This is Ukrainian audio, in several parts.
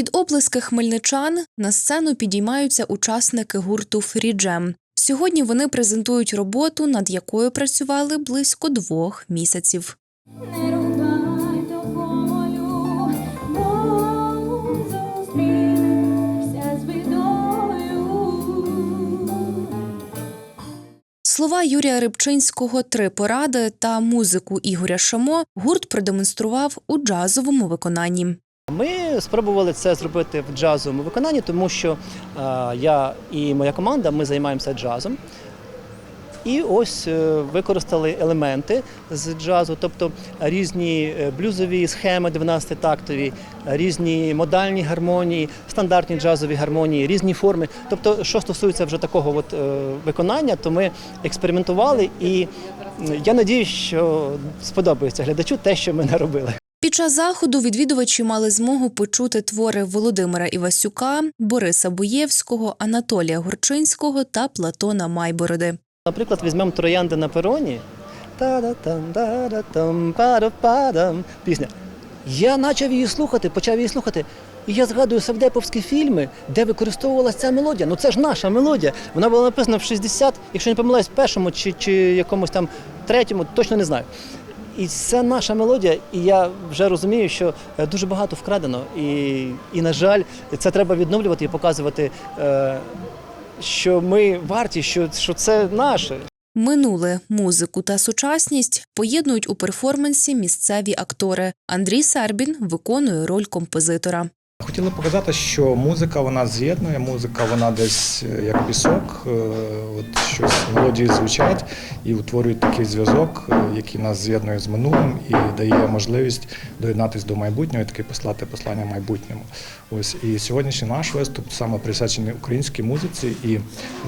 Під оплески хмельничан на сцену підіймаються учасники гурту Фріджем. Сьогодні вони презентують роботу, над якою працювали близько двох місяців. Слова Юрія Рибчинського Три поради та музику Ігоря Шамо гурт продемонстрував у джазовому виконанні. Ми спробували це зробити в джазовому виконанні, тому що е, я і моя команда ми займаємося джазом. І ось е, використали елементи з джазу, тобто різні е, блюзові схеми 12-тактові, різні модальні гармонії, стандартні джазові гармонії, різні форми. Тобто, що стосується вже такого от, виконання, то ми експериментували, і я надію, що сподобається глядачу те, що ми наробили. Під час заходу відвідувачі мали змогу почути твори Володимира Івасюка, Бориса Боєвського, Анатолія Горчинського та Платона Майбороди. Наприклад, візьмемо троянди на пероні. Пісня. Я почав її слухати, почав її слухати. І я згадую севдеповські фільми, де використовувалася ця мелодія. Ну це ж наша мелодія. Вона була написана в 60, якщо не помиляюсь, першому чи, чи якомусь там третьому, точно не знаю. І це наша мелодія, і я вже розумію, що е, дуже багато вкрадено. І, і на жаль, це треба відновлювати і показувати, е, що ми варті, що, що це наше. Минуле музику та сучасність поєднують у перформансі місцеві актори. Андрій Сербін виконує роль композитора. Хотіли показати, що музика вона з'єднує, музика вона десь е, як пісок, е, от щось мелодії звучать і утворюють такий зв'язок, е, який нас з'єднує з минулим і дає можливість доєднатися до майбутнього і таки послати послання майбутньому. Ось і сьогоднішній наш виступ саме присвячений українській музиці і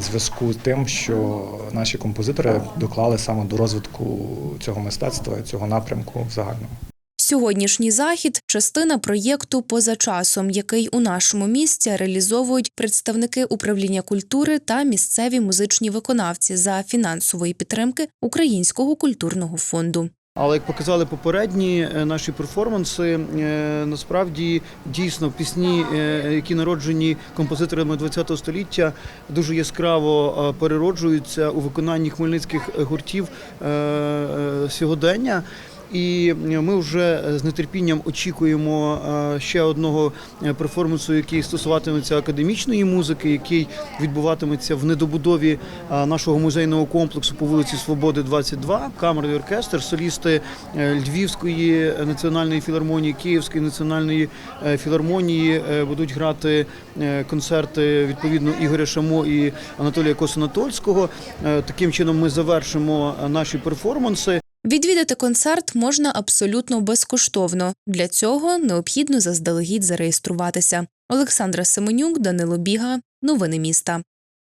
зв'язку з тим, що наші композитори доклали саме до розвитку цього мистецтва, цього напрямку в загальному. Сьогоднішній захід частина проєкту поза часом, який у нашому місті реалізовують представники управління культури та місцеві музичні виконавці за фінансової підтримки Українського культурного фонду. Але як показали попередні е, наші перформанси, е, насправді дійсно пісні, е, які народжені композиторами ХХ століття, дуже яскраво перероджуються у виконанні хмельницьких гуртів сьогодення. І ми вже з нетерпінням очікуємо е, ще одного е, перформансу, який стосуватиметься академічної музики, який відбуватиметься в недобудові е, нашого музейного комплексу по вулиці Свободи, 22. Камерний оркестр, солісти е, Львівської національної філармонії, Київської національної е, філармонії е, будуть грати е, концерти відповідно Ігоря Шамо і Анатолія Косонатольського. Е, Таким чином ми завершимо е, наші перформанси. Відвідати концерт можна абсолютно безкоштовно. Для цього необхідно заздалегідь зареєструватися. Олександра Семенюк, Данило Біга. Новини міста.